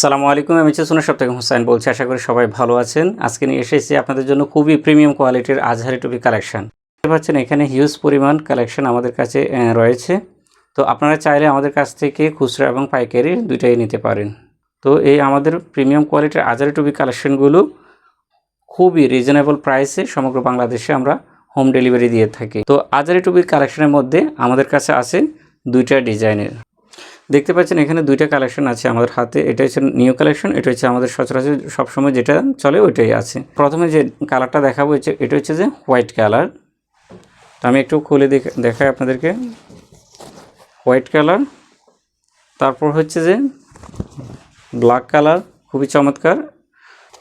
সালামু আলাইকুম, আমি সোনা সব থেকে হুসাইন বলছি, আশা করি সবাই ভালো আছেন। আজকে নিয়ে এসেছি আপনাদের জন্য খুবই প্রিমিয়াম কোয়ালিটির আজহারি টুপি কালেকশন। দেখতে পাচ্ছেন, এখানে হিউজ পরিমাণ কালেকশন আমাদের কাছে রয়েছে। তো আপনারা চাইলে আমাদের কাছ থেকে খুচরা এবং পাইকারি দুইটাই নিতে পারেন। তো এই আমাদের প্রিমিয়াম কোয়ালিটির আজহারি টুপি কালেকশনগুলো খুবই রিজনেবল প্রাইসে সমগ্র বাংলাদেশে আমরা হোম ডেলিভারি দিয়ে থাকি। তো আজারি টুপির কালেকশনের মধ্যে আমাদের কাছে আছে দুইটা ডিজাইনের। দেখতে পাচ্ছেন এখানে দুইটা কালেকশন আছে আমাদের হাতে। এটা হচ্ছে নিউ কালেকশন এটা হচ্ছে আমাদের সচরাচর সবসময় যেটা চলে ওইটাই আছে। প্রথমে যে কালারটা দেখাবো হচ্ছে এটা হচ্ছে যে হোয়াইট কালার তো আমি একটু খুলে দেখে দেখাই আপনাদেরকে। হোয়াইট কালার তারপর হচ্ছে যে ব্ল্যাক কালার খুবই চমৎকার।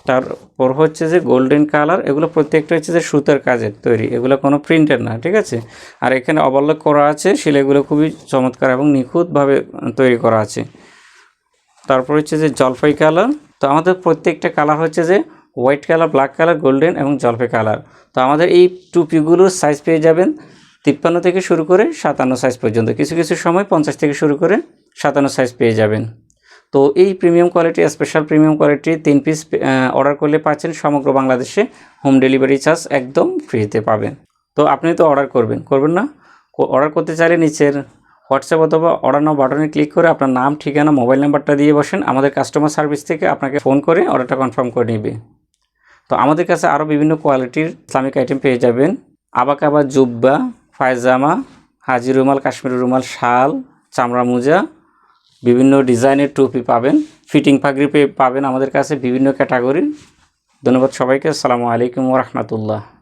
তারপর হচ্ছে যে গোল্ডেন কালার এগুলো প্রত্যেকটা হচ্ছে যে সুতার কাজের তৈরি। এগুলো কোনো প্রিন্টের না, ঠিক আছে? আর এখানে অবল্লক করা আছে, সেলাইগুলো খুবই চমৎকার এবং নিখুঁতভাবে তৈরি করা আছে। তারপর হচ্ছে যে জলপাই কালার তো আমাদের প্রত্যেকটা কালার হচ্ছে যে white colour black colour golden এবং জলপাই কালার তো আমাদের এই টুপিগুলোর সাইজ পেয়ে যাবেন তিপ্পান্ন থেকে শুরু করে সাতান্ন সাইজ পর্যন্ত। কিছু কিছু সময় পঞ্চাশ থেকে শুরু করে সাতান্ন সাইজ পেয়ে যাবেন। তো এই premium quality special premium quality তিন পিস অর্ডার করলে পাচ্ছেন সমগ্র বাংলাদেশে হোম ডেলিভারি চার্জ একদম ফ্রিতে পাবেন। তো আপনি তো অর্ডার করবেন করবেন না? অর্ডার করতে চাইলে নিচের হোয়াটসঅ্যাপ অথবা অর্ডার নাও বাটনে ক্লিক করে আপনার নাম, ঠিকানা মোবাইল নাম্বারটা দিয়ে বসেন। আমাদের কাস্টমার সার্ভিস থেকে আপনাকে ফোন করে অর্ডারটা কনফার্ম করে নেবে। তো আমাদের কাছে আরও বিভিন্ন কোয়ালিটির ইসলামিক আইটেম পেয়ে যাবেন। আবাকাবা, জুব্বা, পায়জামা, হাজি রুমাল, কাশ্মীরি রুমাল, শাল, চামড়া মোজা বিভিন্ন ডিজাইনের টুপি পাবেন, ফিটিং পেয়ে পাবেন আমাদের কাছে বিভিন্ন ক্যাটাগরির। ধন্যবাদ সবাইকে, আসসালামু আলাইকুম রহমতুল্লাহ।